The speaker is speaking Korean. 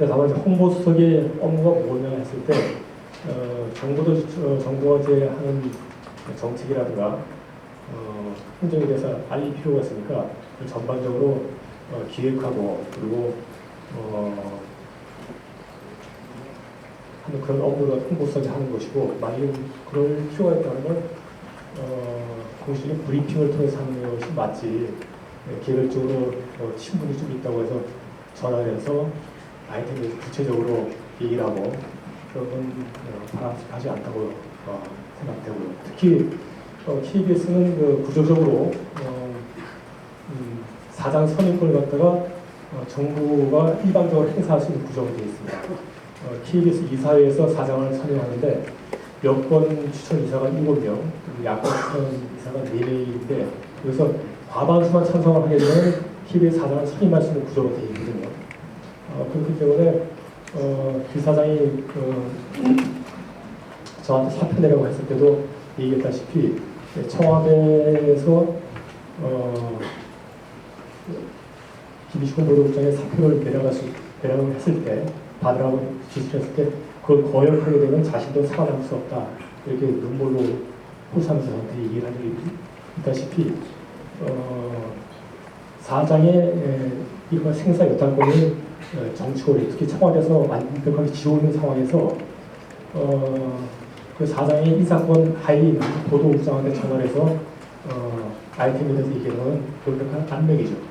근데 다만 이제 홍보수석의 업무가 뭐냐 했을 때 어, 정부도 어, 정부가 이제 하는 정책이라든가 어, 행정에 대해서 알릴 필요가 있으니까 그 전반적으로 어, 기획하고 그리고 어, 하는 그런 업무를 홍보수석이 하는 것이고 만약 그럴 필요가 있다면 어, 공식적인 브리핑을 통해서 하는 것이 맞지. 네, 개별적으로 어, 친분이 좀 있다고 해서 전화를 해서 대해서 구체적으로 얘기를 하고 그런 건 어, 바람직하지 않다고 어, 생각되고요. 특히 어, KBS는 그 구조적으로 어, 음, 사장 선임권을 갖다가 어, 정부가 일방적으로 행사할 수 있는 구조가 되어 있습니다. 어, KBS 이사회에서 사장을 선임하는데 여권 추천 이사가 7명, 그리고 야권 추천 이사가 4명인데 그래서 과반수만 찬성을 하게 되면 KBS 사장을 선임할 수 있는 구조가 되어 있거든요. 어, 그렇기 때문에 어, 그 사장이 어, 저한테 사표 내라고 했을 때도 얘기했다시피 청와대에서 어, 김희식 홍보국장의 사표를 내려갈 수, 내려가고 했을 때 받으라고 지시했을 때 그걸 거역하게 되면 자신도 살아남을 수 없다. 이렇게 눈물로 호소하면서 저한테 얘기를 한 적이 있다시피 어, 사장의 에, 이런 생사 여탈권을 어, 정치권이 특히 청와대에서 완벽하게 지고 있는 상황에서 어, 그 사장이 이 사건 있는 보도국장한테 전화를 해서 어, 아이템에 대해서 얘기하는 완벽한 안맥이죠.